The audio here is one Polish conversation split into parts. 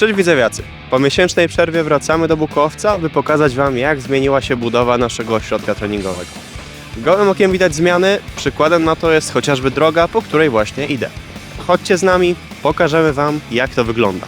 Cześć widzowiacy! Po miesięcznej przerwie wracamy do Bukowca, by pokazać Wam jak zmieniła się budowa naszego ośrodka treningowego. Gołym okiem widać zmiany, przykładem na to jest chociażby droga, po której właśnie idę. Chodźcie z nami, pokażemy Wam jak to wygląda.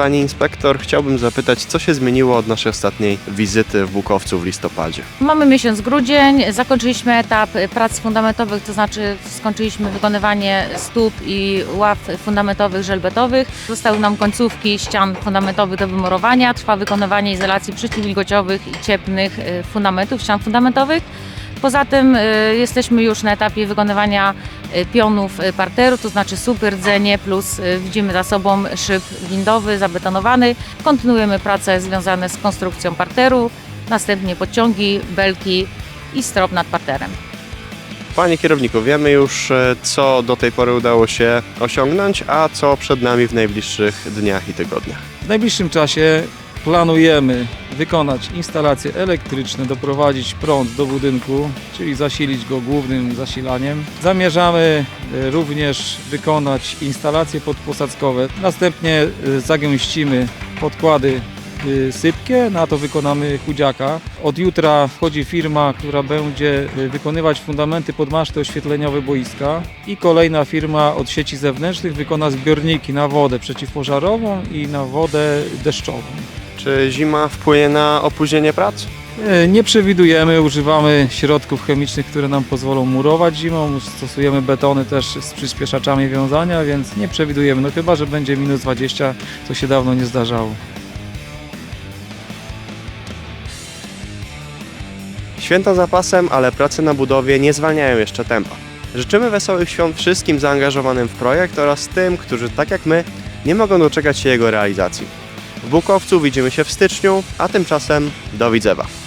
Pani inspektor, chciałbym zapytać, co się zmieniło od naszej ostatniej wizyty w Bukowcu w listopadzie? Mamy miesiąc grudzień, zakończyliśmy etap prac fundamentowych, to znaczy skończyliśmy wykonywanie stóp i ław fundamentowych, żelbetowych. Zostały nam końcówki ścian fundamentowych do wymurowania. Trwa wykonywanie izolacji przeciwwilgociowych i cieplnych y, fundamentów, ścian fundamentowych. Poza tym y, jesteśmy już na etapie wykonywania y, pionów y, parteru, to znaczy super rdzenie plus widzimy za sobą szyb windowy zabetonowany. Kontynuujemy prace związane z konstrukcją parteru, następnie podciągi, belki i strop nad parterem. Panie kierowniku, wiemy już, e, co do tej pory udało się osiągnąć, a co przed nami w najbliższych dniach i tygodniach. W najbliższym czasie planujemy wykonać instalacje elektryczne, doprowadzić prąd do budynku, czyli zasilić go głównym zasilaniem. Zamierzamy e, również wykonać instalacje podposadzkowe. Następnie e, zagęścimy podkłady e, sypkie, na to wykonamy chudziaka. Od jutra wchodzi firma, która będzie wykonywać fundamenty pod maszty oświetleniowe boiska i kolejna firma od sieci zewnętrznych wykona zbiorniki na wodę przeciwpożarową i na wodę deszczową. Czy zima wpłynie na opóźnienie prac? E, Nie przewidujemy, używamy środków chemicznych, które nam pozwolą murować zimą. Stosujemy betony też z przyspieszaczami wiązania, więc nie przewidujemy. No chyba, że będzie minus 20, co się dawno nie zdarzało. Święta za pasem, ale prace na budowie nie zwalniają jeszcze tempa. Życzymy wesołych świąt wszystkim zaangażowanym w projekt oraz tym, którzy tak jak my nie mogą doczekać się jego realizacji. W Bukowcu widzimy się w styczniu, a tymczasem do widzenia.